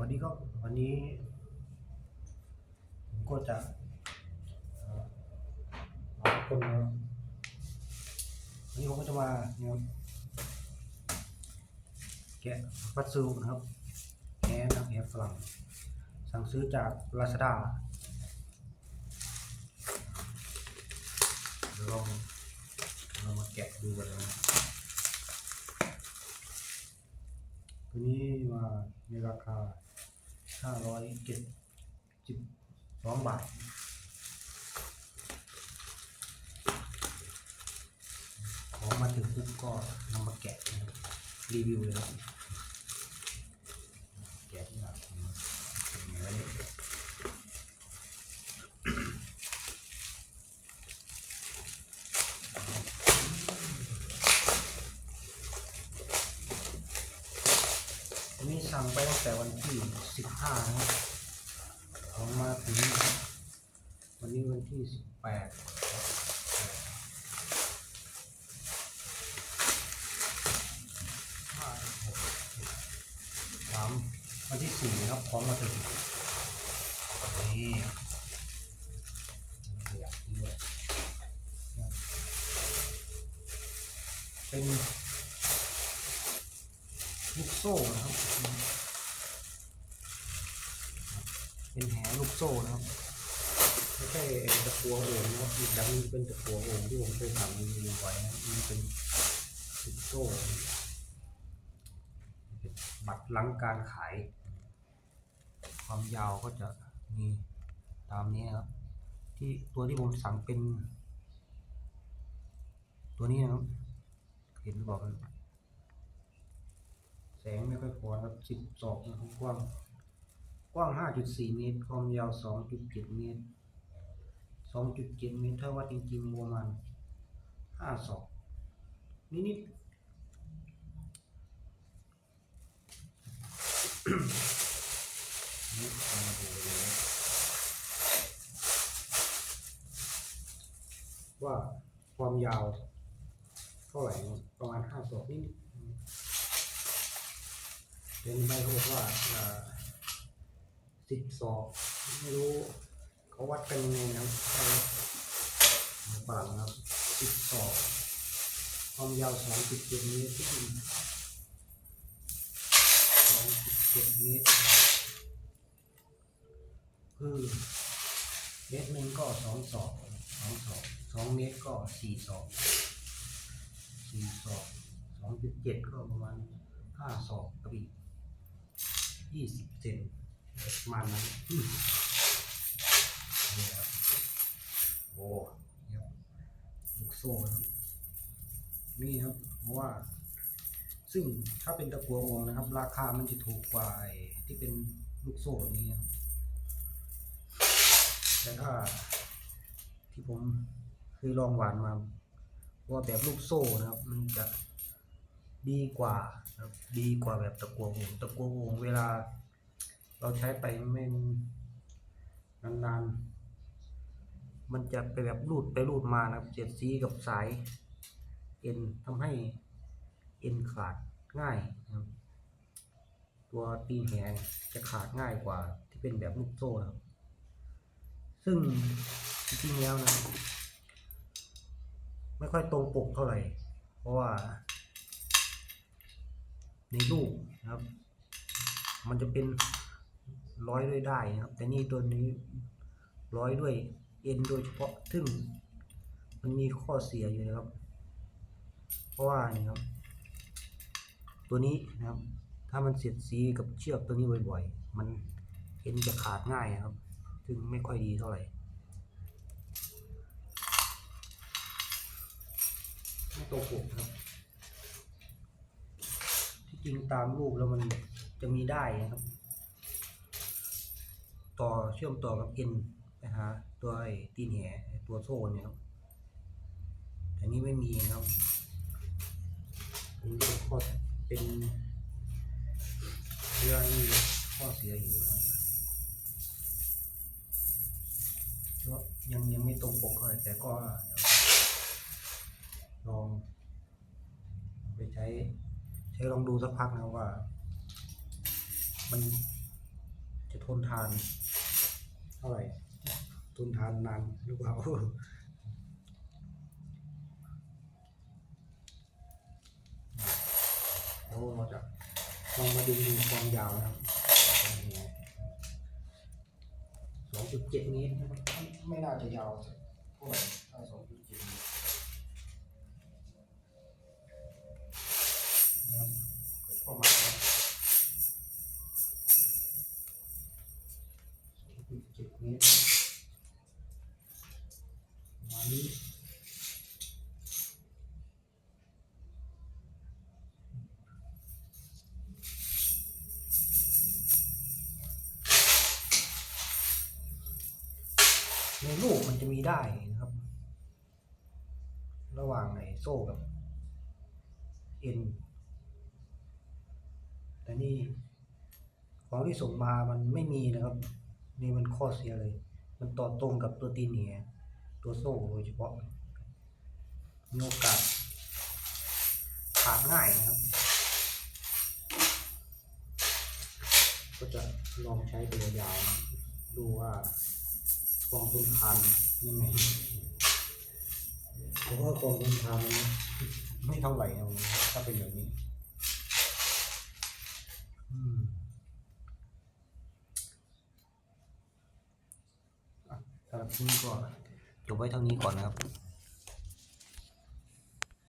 วัสดีครับวันนี้ผมก็จะเอ่อมาคนวันนี้ผมก็จะมาเนี่ยแกะพัสดุนะครับแกะนะครับแกะฝรั่งสั่งซื้อจากลาซาด้าเดี๋ยวลองเรามาแกะดูกันนะตัวนี้มาในราคา ห้าร้อยเจ็ดสิบสองบาทของมาถึงปุ๊บก็นำมาแกะรีวิวเลยครับ แกะที่หลังเป็นไงวะเนี่ยอันนี้สั่งไปตั้ง แต่วันที่15นะครับของมาถึงวันนี้วันที่18ห้าหกสามวันที่สี่นะครับพร้อมมาถึงนี่เป็นลูกโซ่นะครับ เป็นแหลูกโซ่นะครับไม่ใช่ตะกัวโอ่งนะครับอีกดังนี้เป็นตะกัวโอ่งที่ผมเคยทำรีวิวไว้นะมันเป็นลูกโซ่บัตรหลังการขาย ความยาวก็จะมีตามนี้ครับที่ตัวที่ผมสั่งเป็น ตัวนี้นะครับเห็นหรือเปล่าแสงไม่ค่อยพอครับสิบสองนะครับกว้าง กว้างห้าจุดสี่เมตร ความยาวสองจุดเจ็ดเมตรสองจุดเจ็ดเมตรถ้าวัดจริงๆประมาณห้าศอกนิดๆนี่มาดูเลยว่าความยาวเท่าไหร่ประมาณห้าศอกนิดๆเป็นใบเขาบอกว่า สิบศอกไม่รู้ เขาวัดกันยังไงนะครับเอาฝรั่งนะครับสิบศอกความยาวสองจุดเจ็ดเมตรที่สองจุดเจ็ดเมตรคือเมตรหนึ่งก็สองศอกสองศอกสองเมตรก็สี่ศอกสี่ศอกสองจุดเจ็ดก็ประมาณห้าศอกกับอีกยี่สิบเซน มาณนั้นอืมนี่ครับโอ้ยลูกโซ่นะครับนี่ครับ เพราะว่า ซึ่งถ้าเป็นตะกัวโองนะครับ ราคามันจะถูกกว่าที่เป็นลูกโซ่นี้ครับแต่ถ้าที่ผมเคยลองหวานมาว่าแบบลูกโซ่นะครับ มันจะดีกว่าครับ ดีกว่าแบบตะกัวโองตะกัวโองเวลา เราใช้ไปไม่นานๆ มันจะไปแบบรูดไปรูดมานะครับเสียดสีกับสายเอ็นทำให้เอ็นขาดง่ายนะครับตัวตีนแหงจะขาดง่ายกว่าที่เป็นแบบลูกโซ่นะครับ ซึ่งจริงๆแล้วนะ ไม่ค่อยตรงปกเท่าไหร่ เพราะว่า ในรูปนะครับ มันจะเป็น ร้อยด้วยได้นะครับ แต่นี่ตัวนี้ร้อยด้วยเอ็นโดยเฉพาะซึ่งมันมีข้อเสียอยู่นะครับ เพราะว่านี่ครับ ตัวนี้นะครับ ถ้ามันเสียดสีกับเชือกตัวนี้บ่อยๆ มันเอ็นจะขาดง่ายนะครับ ซึ่งไม่ค่อยดีเท่าไหร่ไม่ตรงปกครับ ที่จริงตามรูปแล้วมันจะมีได้นะครับ ต่อเชื่อมต่อกับเอ็นไปหาตัวไอ้ตีนแหไอ้ตัวโซ่เนี่ยครับแต่นี่ไม่มีนะครับอันนี้เป็นข้อเป็นเรื่องนี้ข้อเสียอยู่นะครับก็ยังยังไม่ตรงปกเท่าไหร่แต่ก็ลองไปใช้ใช้ลองดูสักพักนะว่า มันจะทนทาน เท่าไหร่ทนทานนานหรือเปล่าแล้วเราจะลองมาดูความยาวนะครับสองจุดเจ็ดเมตรไม่น่าจะยาวเท่าไหร่ถ้าสองจุดเจ็ดเมตร ในรูปมันจะมีได้นะครับ ระหว่างไอ้โซ่กับเอ็นแต่นี่ของที่ส่งมามันไม่มีนะครับ นี่มันข้อเสียเลย มันต่อตรงกับตัวตีนเหนียตัวโซ่โดยเฉพาะมีโอกาสขาดง่ายนะครับ ก็จะลองใช้ไปยาวดูว่า กองทุนทานยังไงเพราะว่ากองทุนทานมันไม่เท่าไหร่นะถ้าเป็นแบบนี้อืมอะสำหรับที่ก็จบไว้เท่านี้ก่อนนะครับ